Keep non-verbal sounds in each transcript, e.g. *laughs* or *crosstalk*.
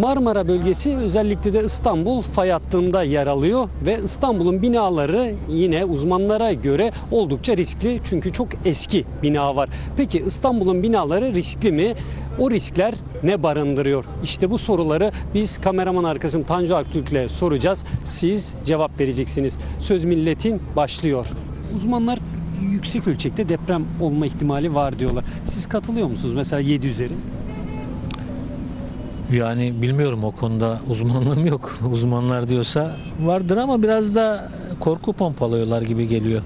Marmara bölgesi özellikle de İstanbul fay hattında yer alıyor ve İstanbul'un binaları yine uzmanlara göre oldukça riskli çünkü çok eski bina var. Peki İstanbul'un binaları riskli mi? O riskler ne barındırıyor? İşte bu soruları biz kameraman arkadaşım Tanju Aktürk'le soracağız. Siz cevap vereceksiniz. Söz milletin başlıyor. Uzmanlar yüksek ölçekte deprem olma ihtimali var diyorlar. Siz katılıyor musunuz? Mesela 7 üzeri. Yani bilmiyorum o konuda uzmanlığım yok. *laughs* Uzmanlar diyorsa vardır ama biraz da korku pompalıyorlar gibi geliyor.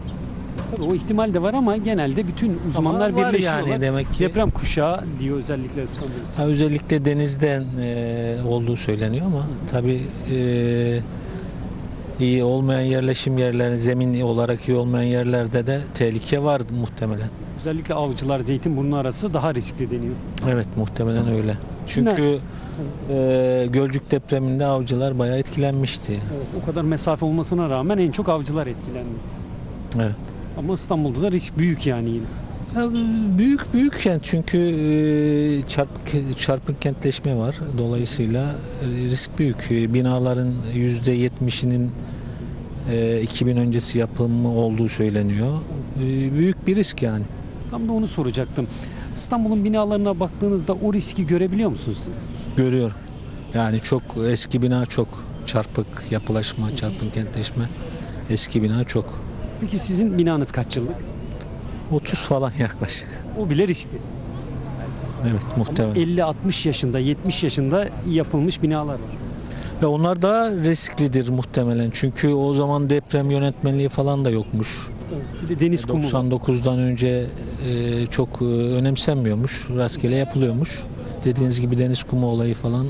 Tabii o ihtimal de var ama genelde bütün uzmanlar Ama var birleşiyorlar. yani demek ki. Deprem kuşağı diyor özellikle İstanbul için. Ha, özellikle denizden e, olduğu söyleniyor ama tabii e, iyi olmayan yerleşim yerleri, zemin olarak iyi olmayan yerlerde de tehlike var muhtemelen. Özellikle avcılar Zeytinburnu arası daha riskli deniyor. Evet muhtemelen öyle. Çünkü e, Gölcük depreminde avcılar bayağı etkilenmişti. Evet, o kadar mesafe olmasına rağmen en çok avcılar etkilendi. Evet. Ama İstanbul'da da risk büyük yani yine. Ya, büyük büyük kent çünkü e, çarpık çarpık kentleşme var. Dolayısıyla e, risk büyük. E, Binaların yüzde yetmişinin 2000 öncesi yapımı olduğu söyleniyor. E, Büyük bir risk yani. Tam da onu soracaktım. İstanbul'un binalarına baktığınızda o riski görebiliyor musunuz siz? Görüyorum. Yani çok eski bina çok çarpık yapılaşma, çarpık kentleşme. Eski bina çok. Peki sizin binanız kaç yıllık? 30 falan yaklaşık. O bile riskli. Evet muhtemelen. 50-60 yaşında, 70 yaşında yapılmış binalar var. Ve onlar daha risklidir muhtemelen. Çünkü o zaman deprem yönetmenliği falan da yokmuş. Bir de deniz kumu var. 99'dan önce e, çok e, önemsenmiyormuş. Rastgele yapılıyormuş. Dediğiniz gibi deniz kumu olayı falan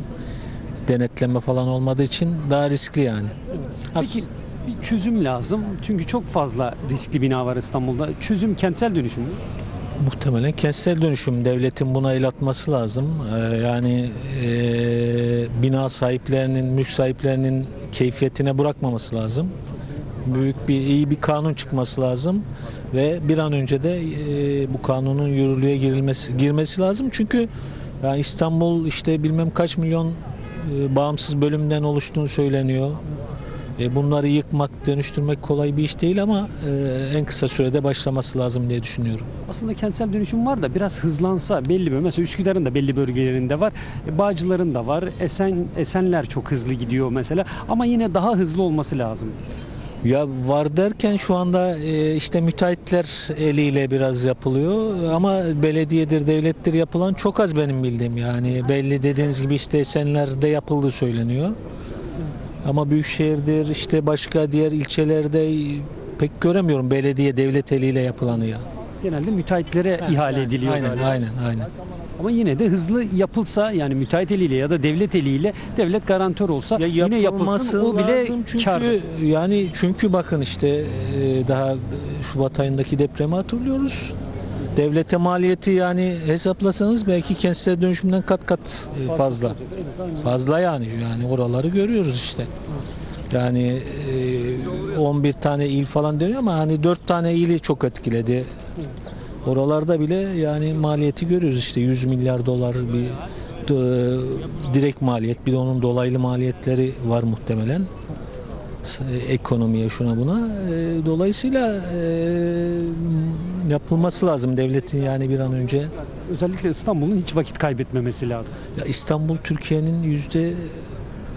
denetleme falan olmadığı için daha riskli yani. Peki çözüm lazım. Çünkü çok fazla riskli bina var İstanbul'da. Çözüm kentsel dönüşüm mü? Muhtemelen kentsel dönüşüm devletin buna el atması lazım. Ee, yani e, bina sahiplerinin, mülk sahiplerinin keyfiyetine bırakmaması lazım. Büyük bir iyi bir kanun çıkması lazım ve bir an önce de e, bu kanunun yürürlüğe girilmesi girmesi lazım. Çünkü yani İstanbul işte bilmem kaç milyon e, bağımsız bölümden oluştuğunu söyleniyor. E, bunları yıkmak, dönüştürmek kolay bir iş değil ama e, en kısa sürede başlaması lazım diye düşünüyorum. Aslında kentsel dönüşüm var da biraz hızlansa belli bir mesela Üsküdar'ın da belli bölgelerinde var. E, Bağcılar'ın da var. Esen Esenler çok hızlı gidiyor mesela ama yine daha hızlı olması lazım. Ya var derken şu anda işte müteahhitler eliyle biraz yapılıyor ama belediyedir, devlettir yapılan çok az benim bildiğim yani. Belli dediğiniz gibi işte Esenler'de yapıldığı söyleniyor. Ama büyükşehirdir işte başka diğer ilçelerde pek göremiyorum belediye devlet eliyle yapılanı ya. Genelde müteahhitlere ihale ediliyor. Aynen galiba. aynen aynen. Ama yine de hızlı yapılsa yani müteahhit eliyle ya da devlet eliyle devlet garantör olsa Ya yine yapılsın o bile çünkü kar. yani çünkü bakın işte e, daha Şubat ayındaki depremi hatırlıyoruz. Devlete maliyeti yani hesaplasanız belki kentsel dönüşümden kat kat e, fazla. Fazla. yani yani oraları görüyoruz işte. Yani e, 11 tane il falan dönüyor ama hani 4 tane ili çok etkiledi. Oralarda bile yani maliyeti görüyoruz işte. 100 milyar dolar bir d- direkt maliyet bir de onun dolaylı maliyetleri var muhtemelen. Ekonomiye şuna buna. E, dolayısıyla e, yapılması lazım devletin yani bir an önce Özellikle İstanbul'un hiç vakit kaybetmemesi lazım. ya İstanbul Türkiye'nin yüzde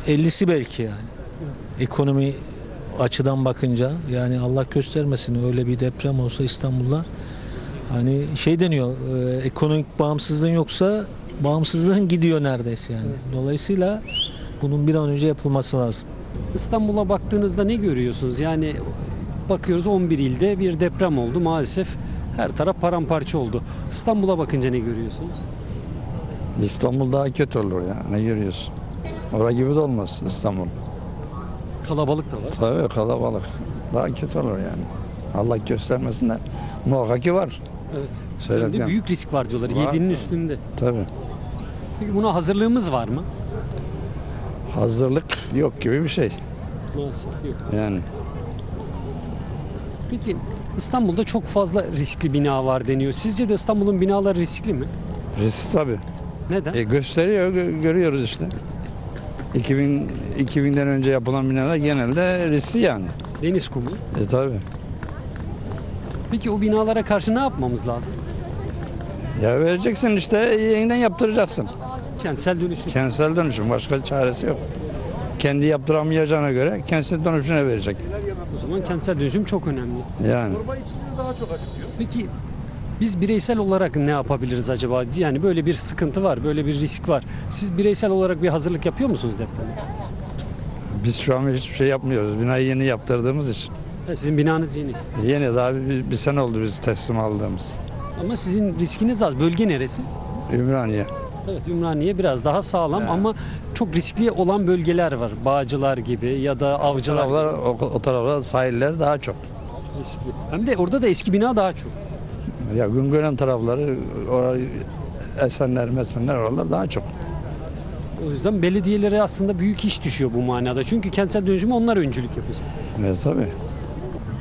50'si belki yani ekonomi açıdan bakınca yani Allah göstermesin öyle bir deprem olsa İstanbul'da hani şey deniyor e, ekonomik bağımsızlığın yoksa bağımsızlığın gidiyor neredeyse yani. Dolayısıyla bunun bir an önce yapılması lazım. İstanbul'a baktığınızda ne görüyorsunuz? Yani bakıyoruz 11 ilde bir deprem oldu maalesef. Her taraf paramparça oldu. İstanbul'a bakınca ne görüyorsunuz? İstanbul daha kötü olur ya. Ne görüyorsun? Orada gibi de olmaz İstanbul. Kalabalık da var. Tabii kalabalık. Daha kötü olur yani. Allah göstermesin de muhakkak ki var. Evet. Söyledim. Üzerinde büyük risk var diyorlar. Var 7'nin tabii. üstünde. Tabii. Peki buna hazırlığımız var mı? Hazırlık yok gibi bir şey. Maalesef yok. Yani Peki İstanbul'da çok fazla riskli bina var deniyor. Sizce de İstanbul'un binaları riskli mi? risk tabii. Neden? E, gösteriyor, gö- görüyoruz işte. 2000 2000'den önce yapılan binalar genelde riskli yani. Deniz kumu. E tabi. Peki o binalara karşı ne yapmamız lazım? Ya vereceksin işte yeniden yaptıracaksın. Kentsel dönüşüm. Kentsel dönüşüm başka çaresi yok. Kendi yaptıramayacağına göre kentsel dönüşüne verecek. O zaman kentsel dönüşüm çok önemli. Yani. Peki biz bireysel olarak ne yapabiliriz acaba? Yani böyle bir sıkıntı var, böyle bir risk var. Siz bireysel olarak bir hazırlık yapıyor musunuz depreme? Biz şu an hiçbir şey yapmıyoruz. Binayı yeni yaptırdığımız için. Ha, Sizin binanız yeni. Yeni daha bir, bir sene oldu biz teslim aldığımız. Ama sizin riskiniz az. Bölge neresi? Ümraniye. Evet Ümraniye biraz daha sağlam ama çok riskli olan bölgeler var. Bağcılar gibi ya da avcılar Taraflar, o, o taraflar sahiller daha çok. gibi riskli. Hem de orada da eski bina daha çok. Ya Güngören tarafları, orayı Esenler, Mesenler oralar daha çok. O yüzden belediyelere aslında büyük iş düşüyor bu manada. Çünkü kentsel dönüşümü onlar öncülük yapacak. Evet tabii.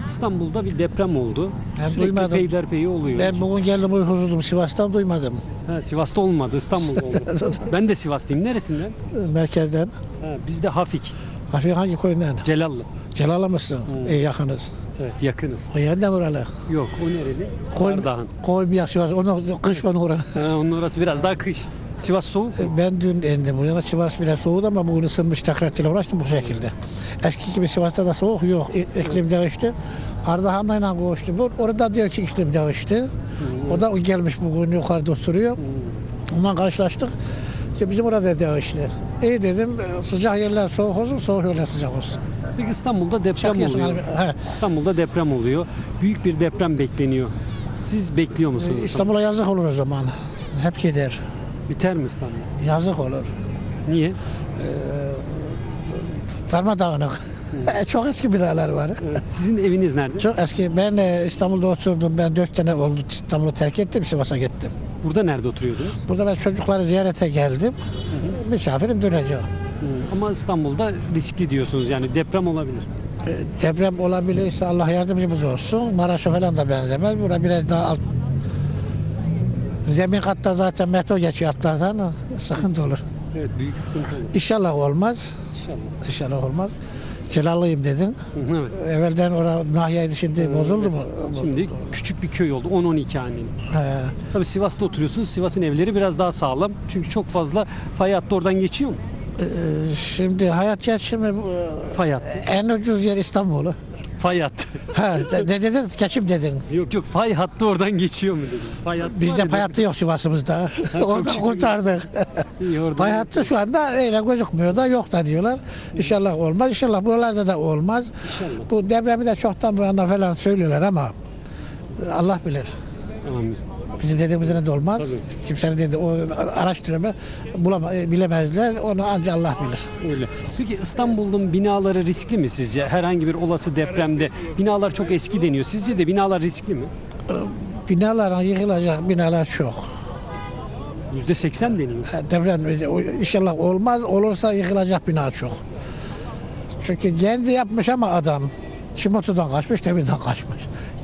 İstanbul'da bir deprem oldu. Ben Sürekli duymadım. peyderpey oluyor. Ben bugün geldim uykusuzdum. Sivas'tan duymadım. Ha, Sivas'ta olmadı, İstanbul'da *laughs* oldu. ben de Sivaslıyım. Neresinden? Merkezden. Ha, biz de Hafik, Hafif hangi koyundan? Celallı. Celal'a mısın? İyi yakınız. Evet yakınız. O yerden buralı. Yok o nereli? Koy, Ardahan. koy bir yak Sivas. Onu kış bana uğra. Ha, onun orası biraz daha kış. Sivas soğuk mu? Ben dün indim. Bu yana Sivas biraz soğudu ama bugün ısınmış tekrar uğraştım bu şekilde. Eski gibi Sivas'ta da soğuk yok. İklim değişti. Ardahan'la konuştum. O- Orada diyor ki iklim değişti. O da gelmiş bugün yukarıda oturuyor. Ondan karşılaştık. İşte bizim orada değişti. İyi dedim. Sıcak yerler soğuk olsun, soğuk yerler sıcak olsun. Peki İstanbul'da deprem Çakıyorsun oluyor. He. İstanbul'da deprem oluyor. Büyük bir deprem bekleniyor. Siz bekliyor musunuz? İstanbul? İstanbul'a yazık olur o zaman. Hep gider. Biter mi İstanbul? Yazık olur. Niye? Darmadağınık. *laughs* Çok eski binalar var. Sizin eviniz nerede? Çok eski. Ben e, İstanbul'da oturdum. Ben dört sene oldu İstanbul'u terk ettim. Sivas'a gittim. Burada nerede oturuyordunuz? Burada ben çocukları ziyarete geldim. Misafirim döneceğim. Ama İstanbul'da riskli diyorsunuz yani deprem olabilir. E, Deprem olabilirse Allah yardımcımız olsun. Maraş'a falan da benzemez. Burada biraz daha alt. Zemin katta zaten metro geçiyor atlardan. Sıkıntı olur. Evet büyük sıkıntı olur. İnşallah olmaz. İnşallah. İnşallah olmaz. Celallıyım dedin. Evet. Evvelden orada nahiyeydi şimdi bozuldu mu? Şimdi küçük bir köy oldu 10-12 haneli. He. Tabii Sivas'ta oturuyorsunuz. Sivas'ın evleri biraz daha sağlam. Çünkü çok fazla fay hattı oradan geçiyor mu? Ee, Şimdi hayat geçimi Fay hattı. en ucuz yer İstanbul'u. Fay hattı. *laughs* Ha, de dedin geçim dedin. yok yok fay hattı oradan geçiyor mu dedim. Fay hattı Bizde pay hattı yok Sivas'ımızda. *laughs* çok *laughs* Orada şükür. kurtardık. iyi, oradan pay hattı şu anda öyle gözükmüyor da yok da diyorlar. İnşallah olmaz. İnşallah buralarda da olmaz. İnşallah. Bu depremi de çoktan bu yana falan söylüyorlar ama Allah bilir. Amin. Bizim dediğimizden de olmaz. Kimsenin dediği o araştırma bulama, e, bilemezler. Onu ancak Allah bilir. Öyle. Peki İstanbul'un binaları riskli mi sizce? Herhangi bir olası depremde binalar çok eski deniyor. Sizce de binalar riskli mi? Binalar yıkılacak binalar çok. %80 deniyor. Deprem o- inşallah olmaz. Olursa yıkılacak bina çok. Çünkü kendi yapmış ama adam çimentodan kaçmış, demirden kaçmış.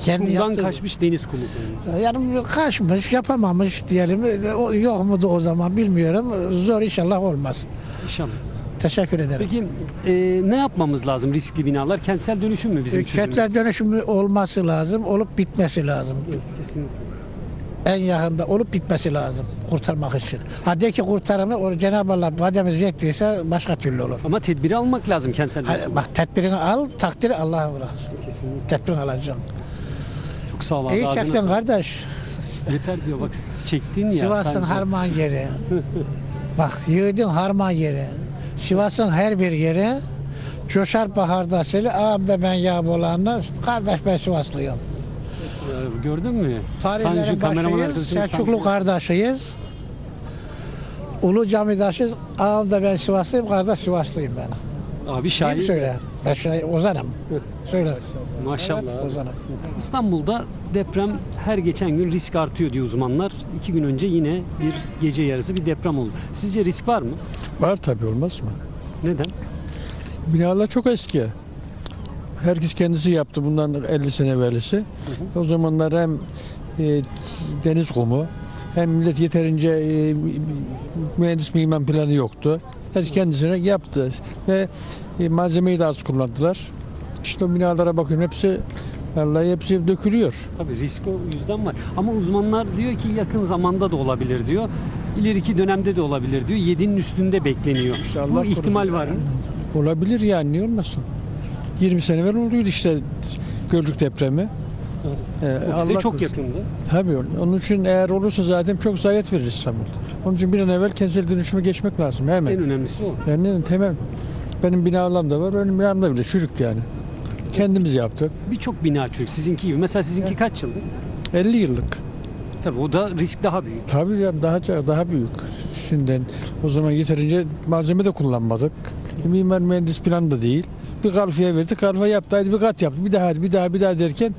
Kendi Kumdan yaptı. kaçmış deniz kumu. Yani kaçmış, yapamamış diyelim. O- Yok mu da o zaman bilmiyorum. Zor inşallah olmaz. İnşallah. Teşekkür ederim. Peki e, ne yapmamız lazım riskli binalar? Kentsel dönüşüm mü bizim çözümümüz? Kentler dönüşümü olması lazım, olup bitmesi lazım. Evet, kesinlikle. En yakında olup bitmesi lazım kurtarmak için. Ha de ki kurtaranı o Cenab-ı Allah vademiz yettiyse başka türlü olur. Ama tedbiri almak lazım kentsel dönüşüm. Bak tedbirini al, takdiri Allah'a bıraksın. Kesinlikle. Tedbirini alacaksın. Çok sağ ol. İyi çektin kardeş. Yeter diyor bak çektin ya. Sivas'ın harman yeri. *laughs* bak yığdın harman yeri. Sivas'ın her bir yeri coşar baharda seli. Ağam da ben yağ bolanla. Kardeş ben Sivaslıyım. Ee, Gördün mü? Tarihlerin başıyız. Selçuklu kardeşiyiz. Ulu camidaşız. Ağam da ben Sivaslıyım. Kardeş Sivaslıyım ben. Abi Değil mi şair. Ben Ozan'ım. Söyle. Maşallah. Evet. Ozan'ım. İstanbul'da deprem her geçen gün risk artıyor diyor uzmanlar. İki gün önce yine bir gece yarısı bir deprem oldu. Sizce risk var mı? Var tabii olmaz mı? Neden? Binalar çok eski. Herkes kendisi yaptı bundan 50 sene evvelisi. O zamanlar hem e, deniz kumu hem millet yeterince e, mühendis mimar planı yoktu. Herkes kendisine yaptı ve e, malzemeyi de az kullandılar. İşte o binalara bakıyorum hepsi vallahi hepsi dökülüyor. Tabii risk o yüzden var. Ama uzmanlar diyor ki yakın zamanda da olabilir diyor. İleriki dönemde de olabilir diyor. 7'nin üstünde bekleniyor. İşte Allah Bu korusun. ihtimal var mı? Olabilir yani niye olmasın? 20 sene evvel olduydu işte Gölcük depremi. Evet. Ee, O bize Allah çok korusun. yakındı. Tabii onun için eğer olursa zaten çok zayiat verir İstanbul. Onun için bir an evvel kentsel dönüşüme geçmek lazım hemen. En önemlisi o. Yani temel. Benim binalarım da var. Benim binamda bile çürük yani. Kendimiz yaptık. Birçok bina çürük. Sizinki gibi. Mesela sizinki kaç yıldır? 50 yıllık. Tabii o da risk daha büyük. Tabii ya daha daha büyük. Şimdi o zaman yeterince malzeme de kullanmadık. Mimar mühendis plan da değil. Bir kalfaya verdik. Kalfa yaptı. Hadi bir kat yaptı. Bir daha bir daha bir daha derken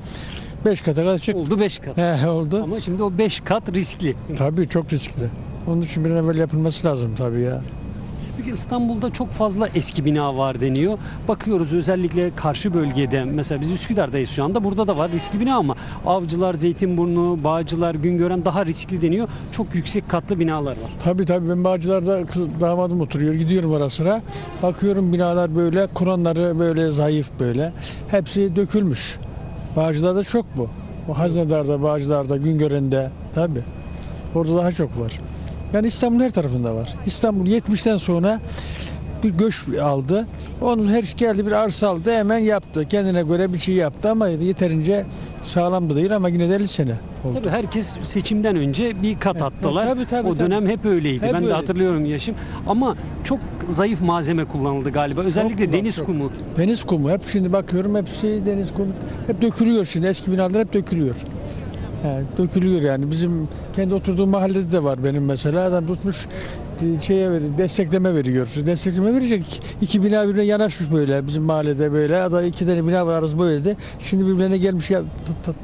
5 kata kadar çıktı. Oldu 5 kat. He, oldu. Ama şimdi o 5 kat riskli. Tabii çok riskli. Onun için bir an evvel yapılması lazım tabii ya. Peki İstanbul'da çok fazla eski bina var deniyor. Bakıyoruz özellikle karşı bölgede mesela biz Üsküdar'dayız şu anda. Burada da var riskli bina ama Avcılar, Zeytinburnu, Bağcılar, Güngören daha riskli deniyor. Çok yüksek katlı binalar var. Tabii tabii ben Bağcılar'da kız, damadım oturuyor. Gidiyorum ara sıra. Bakıyorum binalar böyle, Kur'anları böyle zayıf böyle. Hepsi dökülmüş. Bağcılar'da çok bu. O Haznedar'da, Bağcılar'da, Güngören'de tabii. Orada daha çok var. Yani İstanbul her tarafında var. İstanbul 70'ten sonra bir göç aldı. Onun her geldi bir arsa aldı hemen yaptı. Kendine göre bir şey yaptı ama yeterince sağlam da değil ama yine de 50 sene oldu. Tabii herkes seçimden önce bir kat attılar. tabii, tabii, o dönem hep öyleydi. Hep ben de öyle. hatırlıyorum yaşım. Ama çok zayıf malzeme kullanıldı galiba. Özellikle kullan- deniz çok. kumu. Deniz kumu. Hep şimdi bakıyorum hepsi deniz kumu. Hep dökülüyor şimdi. Eski binalar hep dökülüyor. Yani dökülüyor yani. Bizim kendi oturduğum mahallede de var benim mesela. Adam tutmuş e, şeye veriyor, destekleme veriyor. Destekleme verecek. İki bina birbirine yanaşmış böyle bizim mahallede böyle. Ada iki tane bina var arası böyle de. Şimdi birbirine gelmiş ya,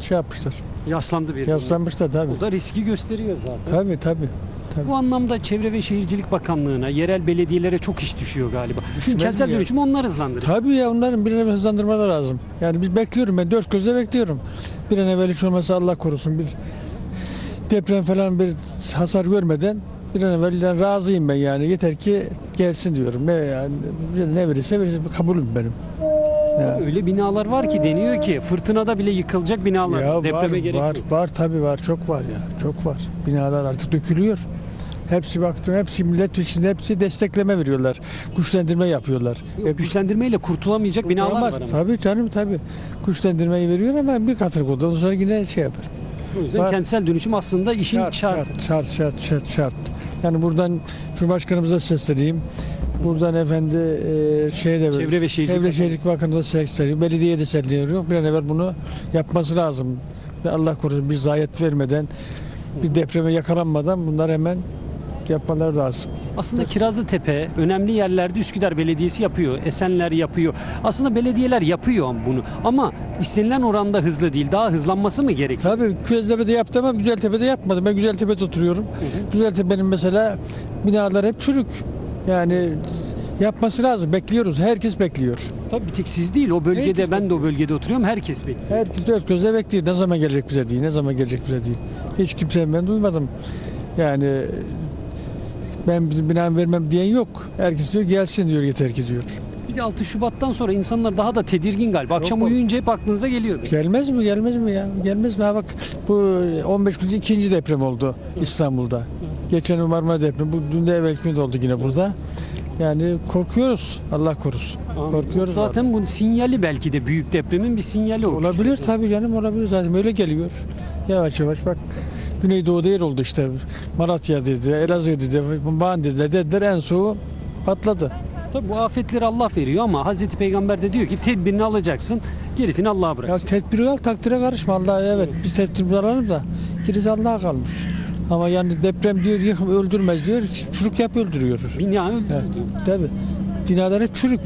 şey yapmışlar. Yaslandı bir. Yaslanmışlar tabii. O da riski gösteriyor zaten. Tabii tabii. Tabii. Bu anlamda Çevre ve Şehircilik Bakanlığı'na, yerel belediyelere çok iş düşüyor galiba. Çünkü kentsel dönüşümü onlar hızlandırır. Tabii ya onların bir an evvel hızlandırmaları lazım. Yani biz bekliyorum ben dört gözle bekliyorum. Bir an evvel hiç olmazsa Allah korusun bir deprem falan bir hasar görmeden bir an evvel razıyım ben yani. Yeter ki gelsin diyorum. Ne yani ne verirse verirse kabulüm benim. Ya, Öyle binalar var ki deniyor ki fırtınada bile yıkılacak binalar. ya Depreme var, gerek var, yok. var tabii var çok var ya çok var. Binalar artık dökülüyor. Hepsi baktım hepsi millet içinde hepsi destekleme veriyorlar. Güçlendirme yapıyorlar. E, Yok, güçlendirmeyle kurtulamayacak binalar var ama. Tabii canım tabii. Güçlendirmeyi veriyor ama bir katır. Ondan sonra yine şey yapar. O yüzden Var. kentsel dönüşüm aslında işin Şart, şart. şart, şart, şart, şart, şart. Yani buradan Cumhurbaşkanımıza sesleneyim. Buradan efendi e, şeye de Çevre ve Şehircilik Çevre. Şehircilik Bakanı'na sesleniyorum. Belediyeye de sesleniyorum. Bir an evvel bunu yapması lazım. Ve Allah korusun bir zayiat vermeden, bir depreme yakalanmadan bunlar hemen yapmaları lazım. Aslında Kirazlıtepe önemli yerlerde Üsküdar Belediyesi yapıyor. Esenler yapıyor. Aslında belediyeler yapıyor bunu. Ama istenilen oranda hızlı değil. Daha hızlanması mı gerekiyor? Tabii Göztepe'de yaptım ama Güzeltepe'de yapmadım. Ben Güzeltepe'de oturuyorum. Güzeltepe'nin mesela binalar hep çürük. Yani yapması lazım. Bekliyoruz. Herkes bekliyor. Tabii bir tek siz değil. O bölgede Herkes ben de o bölgede oturuyorum. Herkes bekliyor. Herkes dört gözle bekliyor. Ne zaman gelecek bize diye, ne zaman gelecek bize diye. Hiç kimsenin ben duymadım. Yani ben bizim binamı vermem diyen yok. Herkes diyor gelsin diyor yeter ki diyor. Bir de 6 Şubat'tan sonra insanlar daha da tedirgin galiba. Akşam Yok. uyuyunca hep aklınıza geliyordu. Gelmez mi? Gelmez mi ya? Gelmez mi? Ha bak bu 15 gün önce ikinci deprem oldu İstanbul'da. Geçen Marmara depremi. Bu dün de evvelki gün de oldu yine burada. Yani korkuyoruz. Allah korusun. Korkuyoruz. Zaten bu sinyali belki de büyük depremin bir sinyali o. Olabilir tabii canım olabilir zaten öyle geliyor. Yavaş yavaş bak Güneydoğu'da yer oldu işte Malatya dedi, Elazığ dedi, Van dediler, dediler en soğuğu patladı. Tabii bu afetleri Allah veriyor ama Hazreti Peygamber de diyor ki tedbirini alacaksın. Gerisini Allah'a bırak. Ya tedbiri al takdire karışma Allah'a evet biz tedbirimizi alalım da gerisi Allah'a kalmış. Ama yani deprem diyor yıkım öldürmez diyor çürük yap öldürüyor. Bina öldü. Evet, tabii. Binalar hep çürük.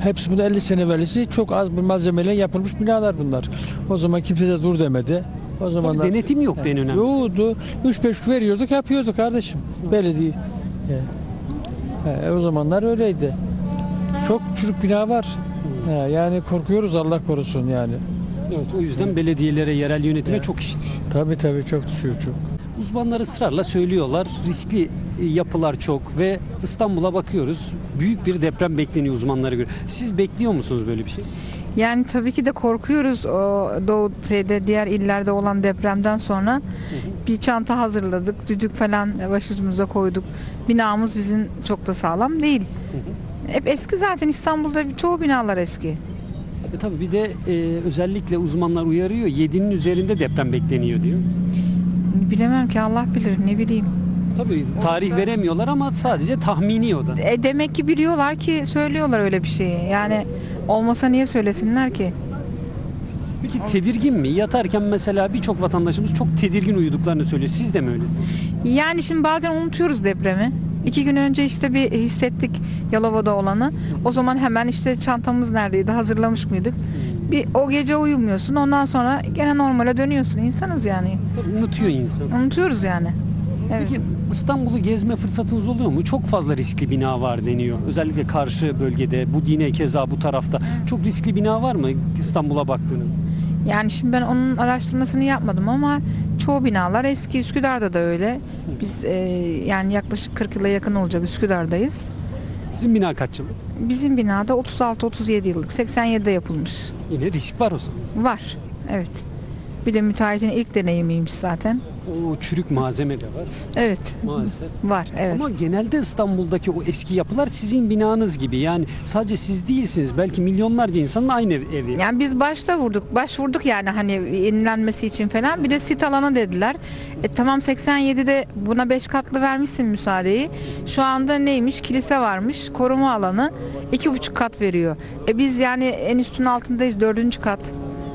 Hepsi bunun 50 sene evvelisi çok az bir malzemeyle yapılmış binalar bunlar. O zaman kimse de dur demedi. O Tabii zamanlar denetim yoktu en önemlisi. Yoğdu. 3-5 veriyorduk yapıyorduk kardeşim. Belediye. He, o zamanlar öyleydi. Çok çürük bina var. He, yani korkuyoruz Allah korusun yani. Evet, o yüzden belediyelere, yerel yönetime çok iş düşüyor. Tabii tabii çok düşüyor çok. Uzmanlar ısrarla söylüyorlar. Riskli e, yapılar çok ve İstanbul'a bakıyoruz. Büyük bir deprem bekleniyor uzmanlara göre. Siz bekliyor musunuz böyle bir şey? Yani tabii ki de korkuyoruz o doğu şeyde diğer illerde olan depremden sonra bir çanta hazırladık. Düdük falan başımıza koyduk. Binamız bizim çok da sağlam değil. Hep eski zaten İstanbul'da çoğu binalar eski. E tabii bir de e, özellikle uzmanlar uyarıyor. 7'nin üzerinde deprem bekleniyor diyor. Bilemem ki Allah bilir ne bileyim. Tabii tarih veremiyorlar ama sadece tahmini o da. E demek ki biliyorlar ki söylüyorlar öyle bir şeyi. Yani olmasa niye söylesinler ki? Peki tedirgin mi? Yatarken mesela birçok vatandaşımız çok tedirgin uyuduklarını söylüyor. Siz de mi öylesiniz? Yani şimdi bazen unutuyoruz depremi. İki gün önce işte bir hissettik Yalova'da olanı. O zaman hemen işte çantamız neredeydi hazırlamış mıydık? Bir o gece uyumuyorsun ondan sonra gene normale dönüyorsun. İnsanız yani. Tabii unutuyor insan. Unutuyoruz yani. Evet. Peki İstanbul'u gezme fırsatınız oluyor mu? Çok fazla riskli bina var deniyor. Özellikle karşı bölgede, bu yine keza bu tarafta. Çok riskli bina var mı İstanbul'a baktığınızda? Yani şimdi ben onun araştırmasını yapmadım ama çoğu binalar eski. Üsküdar'da da öyle. Biz e, yani yaklaşık 40 yıla yakın olacak Üsküdar'dayız. Sizin bina kaç yıllık? Bizim binada 36-37 yıllık 87'de yapılmış. Yine risk var o zaman. Var. Evet. Bir de müteahhitin ilk deneyimiymiş zaten. O çürük malzeme de var Evet. maalesef. Var. Evet. Ama genelde İstanbul'daki o eski yapılar sizin binanız gibi. Yani sadece siz değilsiniz. Belki milyonlarca insanın aynı ev- evi. Yani biz başta vurduk, başvurduk yani hani yenilenmesi için falan. Bir de sit alanı dediler. E tamam 87'de buna 5 katlı vermişsin müsaadeyi. Şu anda neymiş? Kilise varmış. Koruma alanı 2,5 kat veriyor. E biz yani en üstün altındayız 4. kat.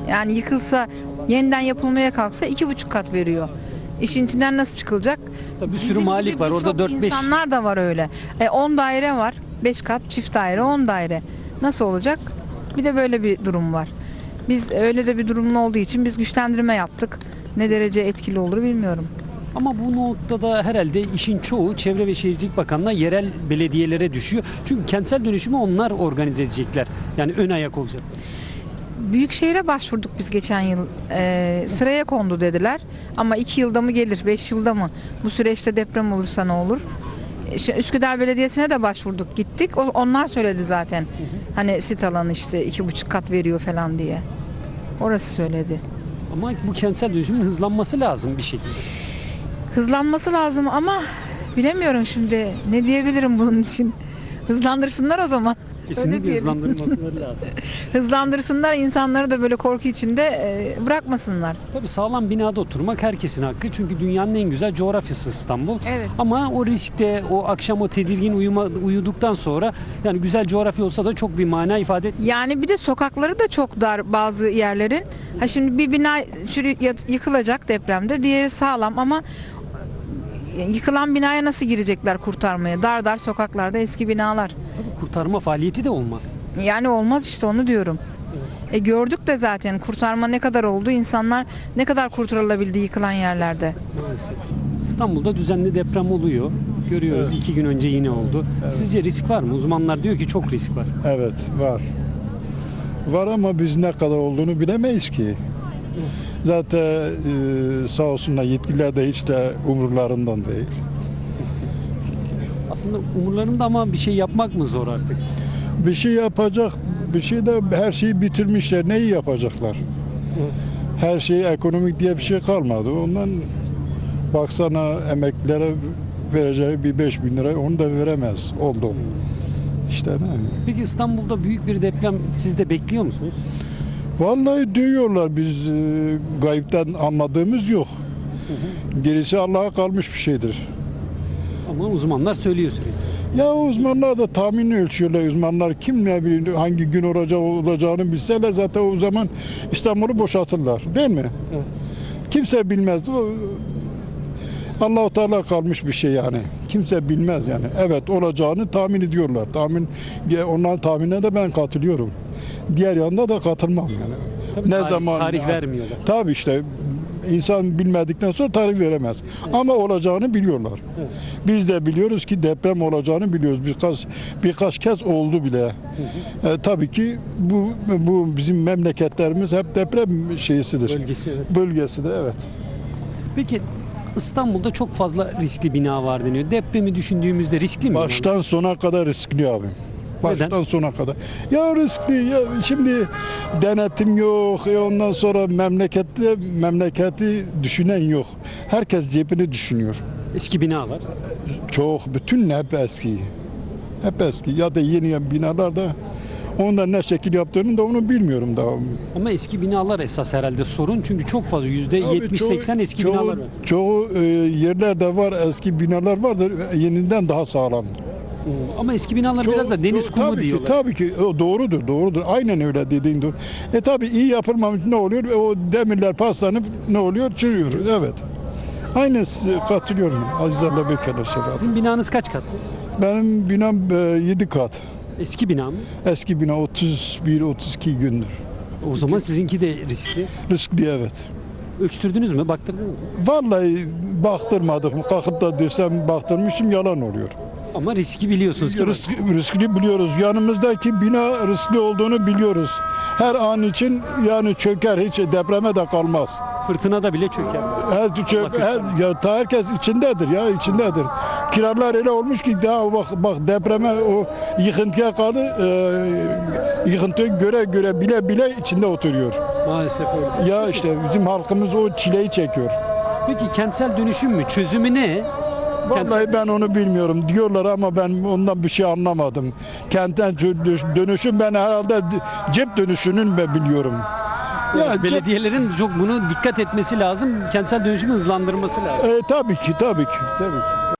Yani yıkılsa yeniden yapılmaya kalksa 2,5 kat veriyor. İşin içinden nasıl çıkılacak? Tabii bir sürü Bizim malik var. Orada birçok 4-5 insanlar da var öyle. E 10 daire var. 5 kat çift daire 10 daire. Nasıl olacak? Bir de böyle bir durum var. Biz öyle de bir durumun olduğu için biz güçlendirme yaptık. Ne derece etkili olur bilmiyorum. Ama bu noktada herhalde işin çoğu Çevre ve Şehircilik Bakanlığı yerel belediyelere düşüyor. Çünkü kentsel dönüşümü onlar organize edecekler. Yani ön ayak olacak. Büyükşehir'e başvurduk biz geçen yıl. Ee, sıraya kondu dediler. Ama 2 yılda mı gelir, 5 yılda mı? Bu süreçte deprem olursa ne olur? E, şu Üsküdar Belediyesi'ne de başvurduk. Gittik. Onlar söyledi zaten. Hani sit alanı işte iki buçuk kat veriyor falan diye. Orası söyledi. Ama bu kentsel dönüşümün hızlanması lazım bir şekilde. Hızlanması lazım ama bilemiyorum şimdi ne diyebilirim bunun için. Hızlandırsınlar o zaman. Kesinlikle diyelim. hızlandırmaları *laughs* lazım. Hızlandırsınlar insanları da böyle korku içinde e, bırakmasınlar. Tabii sağlam binada oturmak herkesin hakkı. Çünkü dünyanın en güzel coğrafyası İstanbul. Evet. Ama o riskte o akşam o tedirgin uyuma, uyuduktan sonra yani güzel coğrafya olsa da çok bir mana ifade etmiyor. Yani bir de sokakları da çok dar bazı yerlerin. Ha şimdi bir bina yıkılacak depremde, diğeri sağlam ama yıkılan binaya nasıl girecekler kurtarmaya? Dar dar sokaklarda eski binalar. Tabii kurtarma faaliyeti de olmaz. Yani olmaz işte onu diyorum. E gördük de zaten kurtarma ne kadar oldu, insanlar ne kadar kurtarılabildi yıkılan yerlerde. Maalesef. İstanbul'da düzenli deprem oluyor. Görüyoruz iki gün önce yine oldu. Sizce risk var mı? Uzmanlar diyor ki çok risk var. Evet var. Var ama biz ne kadar olduğunu bilemeyiz ki. Zaten e, sağ olsunlar yetkililer de hiç de umurlarından değil. Aslında umurlarında ama bir şey yapmak mı zor artık? Bir şey yapacak, bir şey de her şeyi bitirmişler. Neyi yapacaklar? Her şey ekonomik diye bir şey kalmadı. Ondan baksana emeklilere vereceği bir 5 bin lira onu da veremez oldu. İşte ne? Peki İstanbul'da büyük bir deprem siz de bekliyor musunuz? Vallahi diyorlar biz e, gayipten anladığımız yok. Gerisi Allah'a kalmış bir şeydir. Ama uzmanlar söylüyor sürekli. Ya uzmanlar da tahmin ölçüyorlar uzmanlar. Kim ne bilir hangi gün olacağı, olacağını bilseler zaten o zaman İstanbul'u boşaltırlar değil mi? Evet. Kimse bilmez. O, Allah-u Teala kalmış bir şey yani. Kimse bilmez yani. Evet olacağını tahmin ediyorlar. Tahmin onların tahminine de ben katılıyorum. Diğer yanda da katılmam yani. Tabii ne tarih, zaman tarih vermiyorlar. Tabii işte insan bilmedikten sonra tarih veremez. Ama olacağını biliyorlar. Evet. Biz de biliyoruz ki deprem olacağını biliyoruz. Birkaç birkaç kez oldu bile. E, tabii ki bu bu bizim memleketlerimiz hep deprem şeysidir. Bölgesi evet. Bölgesi de evet. Peki İstanbul'da çok fazla riskli bina var deniyor. Depremi düşündüğümüzde riskli mi? Baştan sona kadar riskli abi. Baştan sona kadar. Ya riskli ya şimdi denetim yok. E ondan sonra memlekette memleketi düşünen yok. Herkes cebini düşünüyor. Eski binalar. Çok bütün hep eski. Hep eski ya da yeni binalar da onda ne şekil yaptığını da onu bilmiyorum daha. Ama eski binalar esas herhalde sorun. Çünkü çok fazla %70-80 eski çoğu, binalar var. Çoğu e, yerlerde var eski binalar vardır yeniden daha sağlam. Ama eski binalar biraz da deniz Çoğu- kumu tabii diyorlar. Ki, tabii ki o doğrudur, doğrudur. Aynen öyle dediğin doğru. E tabii iyi yapılmamış ne oluyor? E, O demirler paslanıp ne oluyor? Çürüyor. Evet. Aynen katılıyorum. Azizlerle bekarlar şefat. Sizin binanız kaç katlı? Benim binam 7 kat. Eski bina mı? Eski bina 31-32 gündür. O zaman sizinki de riskli. Riskli evet. Ölçtürdünüz mü? Baktırdınız mı? Vallahi baktırmadık. Kalkıp da desem baktırmışım yalan oluyor. Ama riski biliyorsunuz ki. Risk, riskli biliyoruz. Yanımızdaki bina riskli olduğunu biliyoruz. Her an için yani çöker hiç depreme de kalmaz. Fırtınada bile çöker. Her, çök, her, ya, ta herkes içindedir ya içindedir. Kiralar öyle olmuş ki daha bak bak depreme o yıkıntıya kaldı. E, yıkıntıyı göre göre bile bile içinde oturuyor. Maalesef öyle. Ya işte bizim halkımız o çileyi çekiyor. Peki kentsel dönüşüm mü? Çözümü ne? Vallahi ben onu bilmiyorum diyorlar ama ben ondan bir şey anlamadım. Kentten dönüşüm ben herhalde cep dönüşünün ben biliyorum. Ya Belediyelerin çok bunu dikkat etmesi lazım. Kentsel dönüşümü hızlandırması lazım. e, tabii ki tabii ki tabii ki.